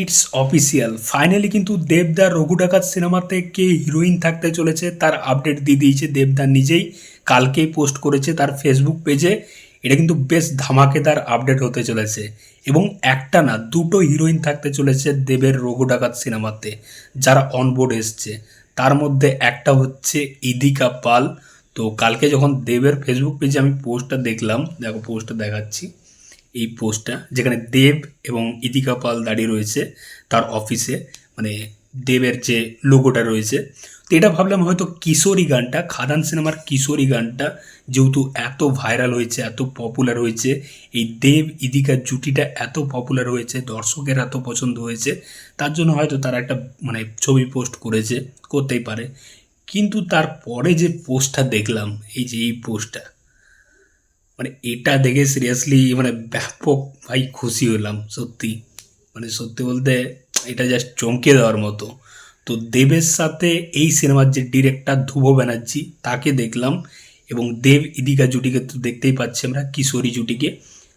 It's official finally কিন্তু দেবদার রঘু ডাকাত সিনেমাতে কে হিরোইন থাকতে চলেছে তার আপডেট দিয়ে দিয়েছে। দেবদার নিজেই কালকেই পোস্ট করেছে তার ফেসবুক পেজে এটা কিন্তু বেশ ধামাকেদার আপডেট হতে চলেছে। এবং একটা না, দুটো হিরোইন থাকতে চলেছে দেবের রঘু ডাকাত সিনেমাতে, যারা অনবোর্ড এসছে। তার মধ্যে একটা হচ্ছে ইদিকা পাল। তো কালকে যখন দেবের ফেসবুক পেজে আমি পোস্টটা দেখলাম, দেখো পোস্টটা দেখাচ্ছি। এই পোস্টটা, যেখানে দেব এবং ইদিকা পাল দাঁড়িয়ে রয়েছে তার অফিসে মানে দেবের যে লোগোটা রয়েছে। তো এটা ভাবলাম হয়তো কিশোরী গানটা, খাদান সিনেমার কিশোরী গানটা যেহেতু এত ভাইরাল হয়েছে, এত পপুলার হয়েছে, এই দেব ইদিকার জুটিটা এত পপুলার হয়েছে, দর্শকের এত পছন্দ হয়েছে, তার জন্য হয়তো তারা একটা মানে ছবি পোস্ট করেছে, করতেই পারে। কিন্তু তারপরে যে পোস্টটা দেখলাম, এই যে এই পোস্টটা মানে এটা দেখে সিরিয়াসলি মানে ব্যাপক ভাই খুশি হলাম, সত্যি। মানে সত্যি বলতে এটা জাস্ট চমকে দেওয়ার মতো। তো দেবের সাথে এই সিনেমার যে ডিরেক্টর ধ্রুব ব্যানার্জি, তাকে দেখলাম এবং দেব ইদিকা জুটিকে তো দেখতেই পাচ্ছি আমরা, কিশোরী জুটিকে।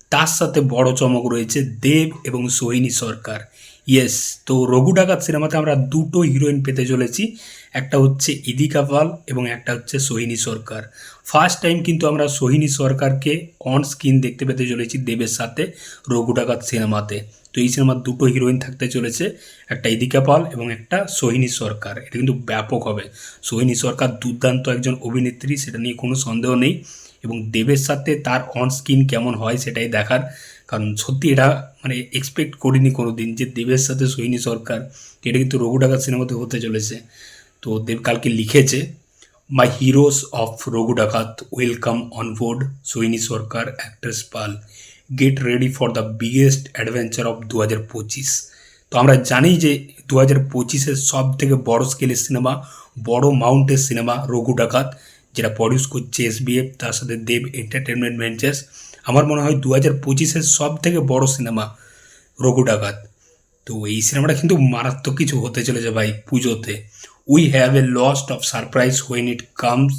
তার সাথে বড় চমক রয়েছে দেব এবং সোহিনী সরকার। ইয়েস তো রঘু ডাকাত সিনেমাতে আমরা দুটো হিরোইন পেতে চলেছি। একটা হচ্ছে ইদিকা পাল এবং একটা হচ্ছে সোহিনী সরকার। ফার্স্ট টাইম কিন্তু আমরা সোহিনী সরকারকে অন স্ক্রিন দেখতে পেতে চলেছি দেবের সাথে রঘু ডাকাত সিনেমাতে। তো এই সিনেমার দুটো হিরোইন থাকতে চলেছে, একটা ইদিকা পাল এবং একটা সোহিনী সরকার। এটা কিন্তু ব্যাপক হবে। সোহিনী সরকার দুর্দান্ত একজন অভিনেত্রী, সেটা নিয়ে কোনো সন্দেহ নেই। এবং দেবের সাথে তার অন স্ক্রিন কেমন হয় সেটাই দেখার কারণ সত্যি এটা মানে এক্সপেক্ট করিনি কোনো দিন যে দেবের সাথে সোহিনী সরকার, এটা কিন্তু রঘু ডাকাত সিনেমাতে হতে চলেছে। তো দেব কালকে লিখেছে মাই heroes of Raghu Dakat welcome on board Sarkar actress Pal. Get ready for the biggest adventure of দু হাজার পঁচিশ। তো আমরা জানি যে দু হাজার পঁচিশের সব থেকে বড় স্কেলের সিনেমা বড় মাউন্টের সিনেমা রঘু ডাকাত যেটা প্রডিউস করছে এসবিএফ তার সাথে দেব এন্টারটেনমেন্ট ভেঞ্চার্স আমার মনে হয় দু হাজার পঁচিশের সব থেকে বড় সিনেমা রঘু ডাকাত। তো এই সিনেমাটা কিন্তু মারাত্মক কিছু হতে চলেছে ভাই পুজোতে। We have a lost of surprise when it comes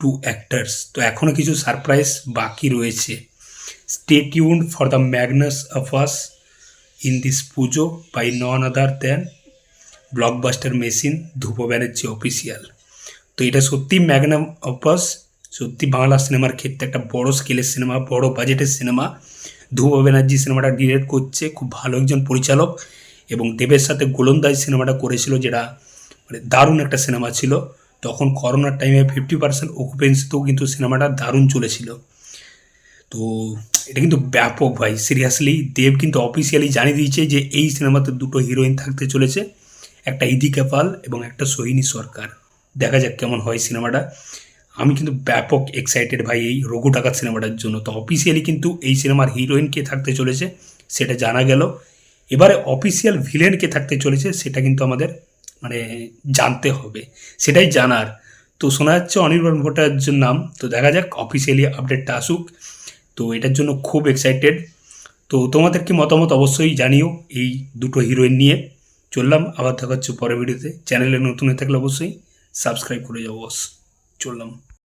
to actors তো এখনও কিছু সারপ্রাইজ বাকি রয়েছে। Stay tune for the magnum opus in this puja by none other than blockbuster machine ধূপ ব্যানার্জি অফিসিয়াল তো এটা সত্যি ম্যাগনাম অপাস সত্যি বাংলা সিনেমার ক্ষেত্রে একটা বড় স্কেলের সিনেমা বড় বাজেটের সিনেমা ধ্রুব ব্যানার্জি সিনেমাটা ডিরেক্ট করছে, খুব ভালো একজন পরিচালক এবং দেবের সাথে গোলন্দাজ সিনেমাটা করেছিল যেটা মানে দারুণ একটা সিনেমা ছিল। তখন করোনার টাইমে ফিফটি পার্সেন্ট অকুপেন্সিতেও কিন্তু সিনেমাটা দারুণ চলেছিল। তো এটা কিন্তু ব্যাপক ভাই সিরিয়াসলি দেব কিন্তু অফিসিয়ালি জানিয়ে দিয়েছে যে এই সিনেমাতে দুটো হিরোইন থাকতে চলেছে, একটা ইদিকা পাল এবং একটা সোহিনী সরকার। দেখা যাক কেমন হয় সিনেমাটা আমি কিন্তু ব্যাপক এক্সাইটেড ভাই এই রঘু ডাকাত সিনেমাটার জন্য। তো অফিসিয়ালি কিন্তু এই সিনেমার হিরোইন কে থাকতে চলেছে, সেটা জানা গেল। এবারে অফিসিয়াল ভিলেন কে থাকতে চলেছে, সেটা কিন্তু আমাদের মানে জানতে হবে। সেটাই জানার। তো শোনা যাচ্ছে অনির্বাণ ভট্টাচার্যের নাম। তো দেখা যাক অফিসিয়ালি আপডেটটা আসুক। তো এটার জন্য খুব এক্সাইটেড তো তোমাদের কি মতামত অবশ্যই জানিও এই দুটো হিরোইন নিয়ে। চললাম, আবার দেখা হচ্ছে পরের ভিডিওতে। চ্যানেলে নতুন হয়ে থাকলে অবশ্যই সাবস্ক্রাইব করে যাব বস চললাম।